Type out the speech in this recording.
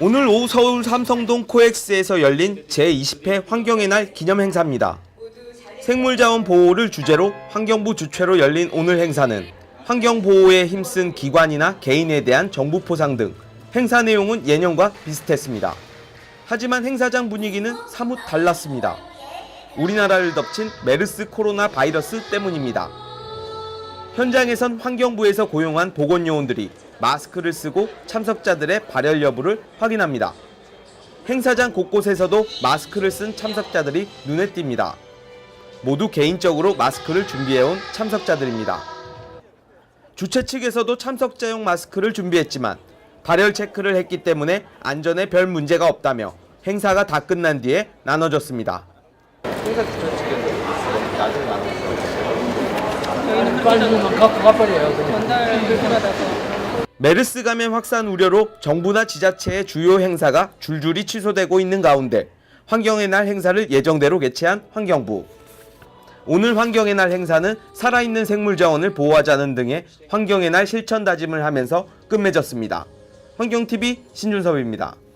오늘 오후 서울 삼성동 코엑스에서 열린 제20회 환경의 날 기념 행사입니다. 생물자원 보호를 주제로 환경부 주최로 열린 오늘 행사는 환경 보호에 힘쓴 기관이나 개인에 대한 정부 포상 등 행사 내용은 예년과 비슷했습니다. 하지만 행사장 분위기는 사뭇 달랐습니다. 우리나라를 덮친 메르스 코로나 바이러스 때문입니다. 현장에선 환경부에서 고용한 보건요원들이 마스크를 쓰고 참석자들의 발열 여부를 확인합니다. 행사장 곳곳에서도 마스크를 쓴 참석자들이 눈에 띕니다. 모두 개인적으로 마스크를 준비해온 참석자들입니다. 주최 측에서도 참석자용 마스크를 준비했지만 발열 체크를 했기 때문에 안전에 별 문제가 없다며 행사가 다 끝난 뒤에 나눠졌습니다. 빨리만 갖고 가버려요 그냥. 전달 불편하다고. 메르스 감염 확산 우려로 정부나 지자체의 주요 행사가 줄줄이 취소되고 있는 가운데 환경의 날 행사를 예정대로 개최한 환경부. 오늘 환경의 날 행사는 살아있는 생물 자원을 보호하자는 등의 환경의 날 실천 다짐을 하면서 끝맺었습니다. 환경TV 신준섭입니다.